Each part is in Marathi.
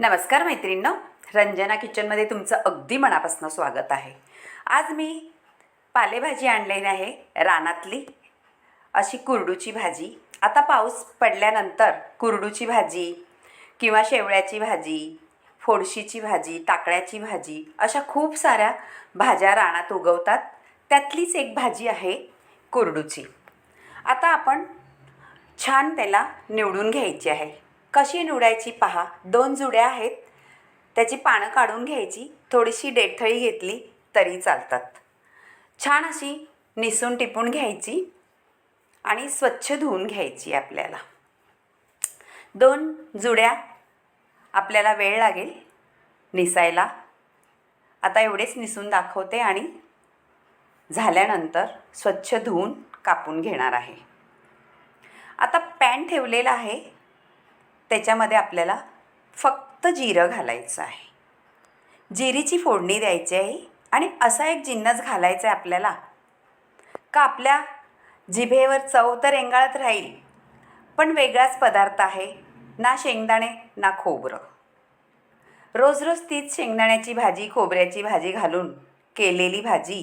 नमस्कार मैत्रिणींनो. रंजना किचनमध्ये तुमचं अगदी मनापासून स्वागत आहे. आज मी पालेभाजी आणलेली आहे रानातली. अशी कुरडूची भाजी. आता पाऊस पडल्यानंतर कुरडूची भाजी किंवा शेवळ्याची भाजी फोडशीची भाजी टाकळ्याची भाजी अशा खूप साऱ्या भाज्या रानात उगवतात. त्यातलीच एक भाजी आहे कुरडूची. आता आपण छान त्याला निवडून घ्यायची आहे. कशी निवडायची पहा. दोन जुड्या आहेत. त्याची पानं काढून घ्यायची. थोडीशी डेठळी घेतली तरी चालतात. छान अशी निसून टिपून घ्यायची आणि स्वच्छ धुवून घ्यायची आपल्याला. दोन जुड्या आपल्याला वेळ लागेल निसायला. आता एवढेच निसून दाखवते आणि झाल्यानंतर स्वच्छ धुवून कापून घेणार आहे. आता पॅन ठेवलेला आहे. त्याच्यामध्ये आपल्याला फक्त जिरं घालायचं आहे. जिरीची फोडणी द्यायची आहे आणि असा एक जिन्नस घालायचा आहे आपल्याला. का आपल्या जिभेवर चव तर रेंगाळत राहील पण वेगळाच पदार्थ आहे ना शेंगदाणे ना खोबरं. रोज रोज तीच शेंगदाण्याची भाजी खोबऱ्याची भाजी घालून केलेली भाजी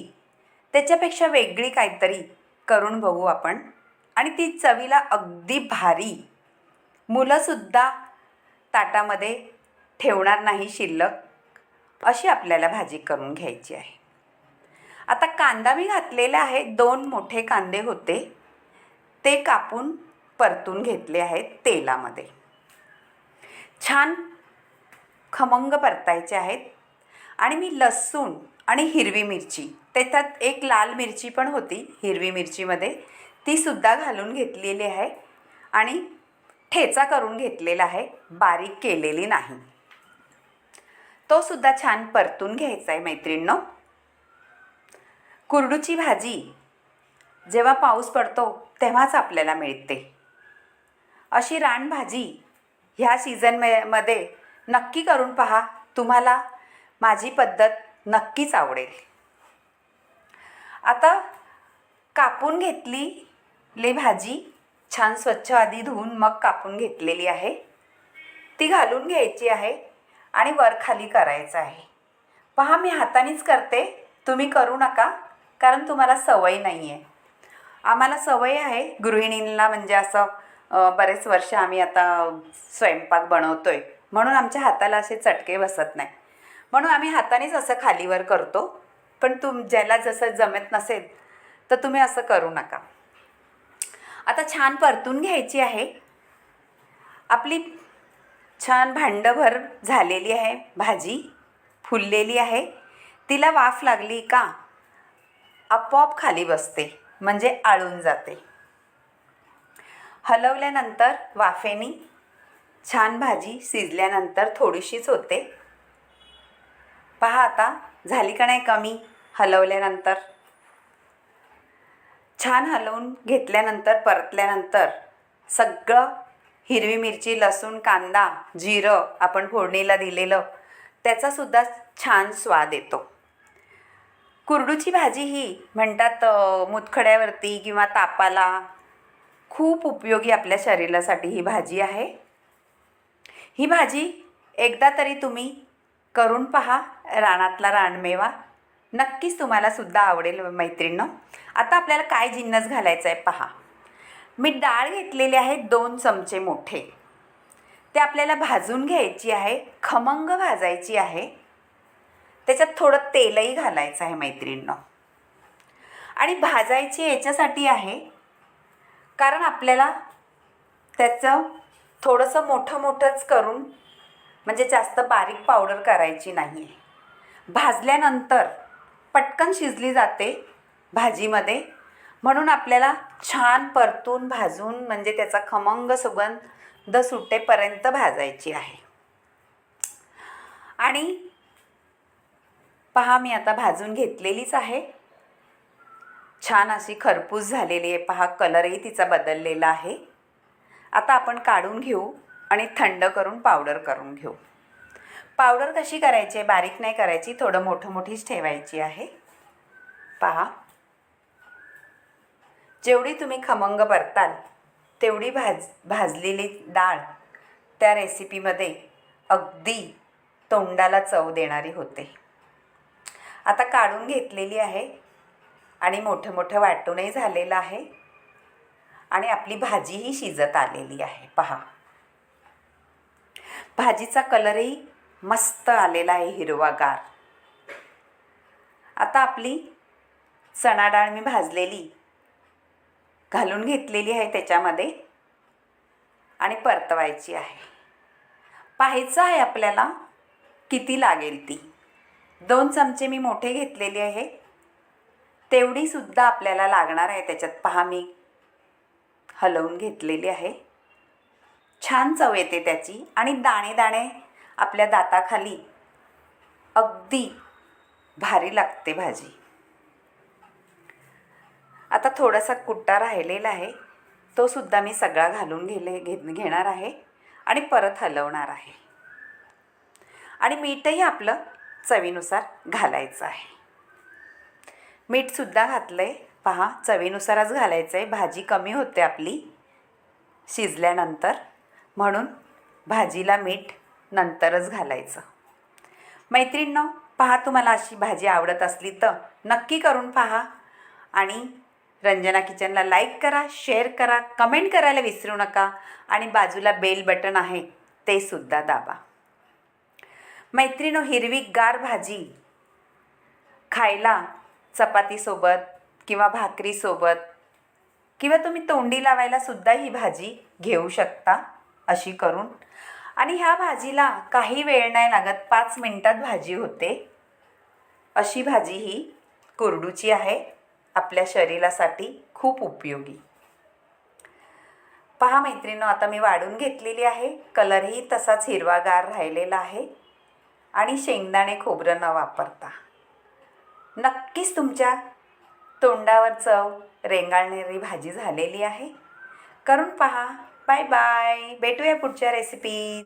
त्याच्यापेक्षा वेगळी काहीतरी करून बघू आपण आणि ती चवीला अगदी भारी मुलंसुद्धा ताटामध्ये ठेवणार नाही शिल्लक अशी आपल्याला भाजी करून घ्यायची आहे. आता कांदा मी घातलेला आहे दोन मोठे कांदे होते. ते कापून परतून घेतले आहेत तेलामध्ये. छान खमंग परतायचे आहेत. आणि मी लसूण आणि हिरवी मिरची त्याच्यात एक लाल मिरची पण होती हिरवी मिरचीमध्ये तीसुद्धा घालून घेतलेली आहे. आणि ठेचा करून घेतलेला आहे बारीक केलेली नाही. तो सुद्धा छान परतून घ्यायचा आहे मैत्रिणींनो. कुरडूची भाजी जेव्हा पाऊस पडतो तेव्हाच आपल्याला मिळते. अशी रानभाजी ह्या सीझनमध्ये नक्की करून पहा तुम्हाला माझी पद्धत नक्कीच आवडेल. आता कापून घेतली ले भाजी छान स्वच्छ आधी धुवून मग कापून घेतलेली आहे. ती घालून घ्यायची आहे आणि वर खाली करायचं आहे. पहा मी हातानेच करते. तुम्ही करू नका कारण तुम्हाला सवय नाही आहे आम्हाला सवय आहे गृहिणींना म्हणजे असं बरेच वर्ष आम्ही आता स्वयंपाक बनवतो आहे म्हणून आमच्या हाताला असे चटके बसत नाही. म्हणून आम्ही हातानेच असं खालीवर करतो. पण तुम ज्याला जसं जमत नसेल तर तुम्ही असं करू नका. आता छान परतून घ्यायची आहे. आपली छान भांडभर झालेली आहे भाजी फुललेली आहे. तिला वाफ लागली का? आपोआप खाली बसते म्हणजे आळून जाते. हलवल्यानंतर वाफेनी छान भाजी शिजल्यानंतर थोडीशीच होते. पहा आता झाली का नाही कमी? हलवल्यानंतर. छान हलवून घेतल्यानंतर परतल्यानंतर सगळं हिरवी मिरची लसूण कांदा जिरं आपण फोडणीला दिलेलं त्याचासुद्धा छान स्वाद येतो. कुरडूची भाजी ही म्हणतात मुतखड्यावरती किंवा तापाला खूप उपयोगी आपल्या शरीरासाठी ही भाजी आहे. ही भाजी एकदा तरी तुम्ही करून पहा रानातला रानमेवा नक्कीच तुम्हाला सुद्धा आवडेल मैत्रिणीनं. आता आपल्याला काय जिन्नस घालायचं आहे पहा. मी डाळ घेतलेली आहे दोन चमचे मोठे. ते आपल्याला भाजून घ्यायची आहे खमंग भाजायची आहे. त्याच्यात थोडं तेलही घालायचं आहे मैत्रिणीनं. आणि भाजायची याच्यासाठी आहे कारण आपल्याला त्याचं थोडंसं मोठं मोठंच करून म्हणजे जास्त बारीक पावडर करायची नाही आहे भाजल्यानंतर पटकन शिजली जाते भाजीमध्ये. म्हणून आपल्याला छान परतून भाजून म्हणजे त्याचा खमंग सुगंध सुटेपर्यंत भाजायची आहे. आणि पहा मी आता भाजून घेतलेलीच आहे. छान अशी खरपूस झालेली आहे. पहा कलरही तिचा बदललेला आहे. आता आपण काढून घेऊ आणि थंड करून पावडर करून घेऊ. पावडर कशी करायची आहे बारीक नाही करायची थोडं मोठं मोठीच ठेवायची आहे. पहा. जेवढी तुम्ही खमंग परताल तेवढी भाज भाजलेली डाळ त्या रेसिपीमध्ये अगदी तोंडाला चव देणारी होते. आता काढून घेतलेली आहे आणि मोठं मोठं वाटूनही झालेलं आहे आणि आपली भाजीही शिजत आलेली आहे. पहा. भाजीचा कलरही मस्त आलेला आहे हिरवागार. आता आपली चणा डाळ मी भाजलेली घालून घेतलेली आहे त्याच्यामध्ये आणि परतवायची आहे. पाहायचं आहे आपल्याला किती लागेल ती. दोन चमचे मी मोठे घेतलेले आहे. तेवढीसुद्धा आपल्याला लागणार आहे त्याच्यात. पहा मी हलवून घेतलेली आहे. छान चव येते त्याची आणि दाणे दाणे आपल्या दाताखाली अगदी भारी लागते भाजी. आता थोडासा कुट्टा राहिलेला आहे. तो सुद्धा मी सगळा घालून घेले घे घेणार आहे आणि परत हलवणार आहे. आणि मीठही आपलं चवीनुसार घालायचं आहे. मीठसुद्धा घातलं आहे पहा चवीनुसारच घालायचं आहे भाजी कमी होते आपली शिजल्यानंतर. म्हणून भाजीला मीठ नंतरच घालायचं. मैत्रिणींनो पहा तुम्हाला अशी भाजी आवडत असली तर नक्की करून पहा आणि रंजना किचनला लाईक करा शेअर करा कमेंट करायला विसरू नका आणि बाजूला बेल बटन आहे ते सुद्धा दाबा. मैत्रिणो हिरवीगार भाजी खायला चपातीसोबत किंवा भाकरीसोबत किंवा तुम्ही तोंडी लावायला सुद्धा ही भाजी घेऊ शकता अशी करून आणि ह्या भाजीला काही वेळ नाही लागत पाच मिनटात भाजी होते. अशी भाजी ही कोरडूची आहे आपल्या शरीरासाठी खूप उपयोगी. पहा मैत्रिणीनं आता मी वाढून घेतलेली आहे. कलरही तसाच हिरवागार राहिलेला आहे. आणि शेंगदाणे खोबरं न वापरता. नक्कीच तुमच्या तोंडावर चव रेंगाळणारी भाजी झालेली आहे. करून पहा. Bye bye. भेटूया पुढच्या रेसिपी